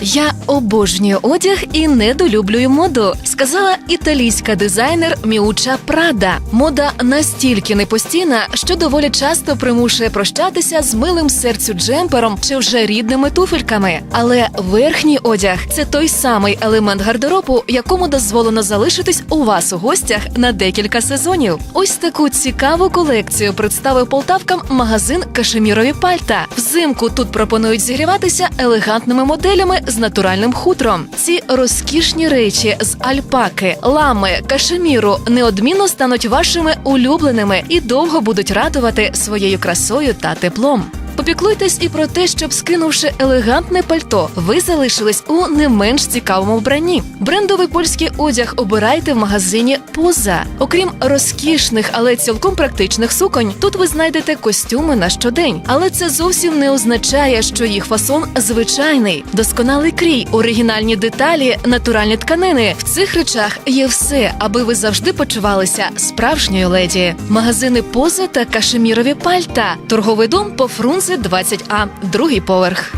Я обожнюю одяг і недолюблюю моду, сказала італійська дизайнер Міуча Прада. Мода настільки непостійна, що доволі часто примушує прощатися з милим серцю джемпером чи вже рідними туфельками. Але верхній одяг це той самий елемент гардеробу, якому дозволено залишитись у вас у гостях на декілька сезонів. Ось таку цікаву колекцію представив полтавкам магазин Кашемірові пальта. Взимку тут пропонують зігріватися елегантними моделями з натуральним хутром. Ці розкішні речі з альпаки, лами, кашеміру неодмінно стануть вашими улюбленими і довго будуть радувати своєю красою та теплом. Попіклуйтесь і про те, щоб скинувши елегантне пальто, ви залишились у не менш цікавому вбранні. Брендовий польський одяг обирайте в магазині Поза. Окрім розкішних, але цілком практичних суконь, тут ви знайдете костюми на щодень. Але це зовсім не означає, що їх фасон звичайний, досконалий крій, оригінальні деталі, натуральні тканини. В цих речах є все, аби ви завжди почувалися справжньою леді. Магазини Поза та Кашемірові пальта. Торговий дом по Фрунзе 20А, другий поверх.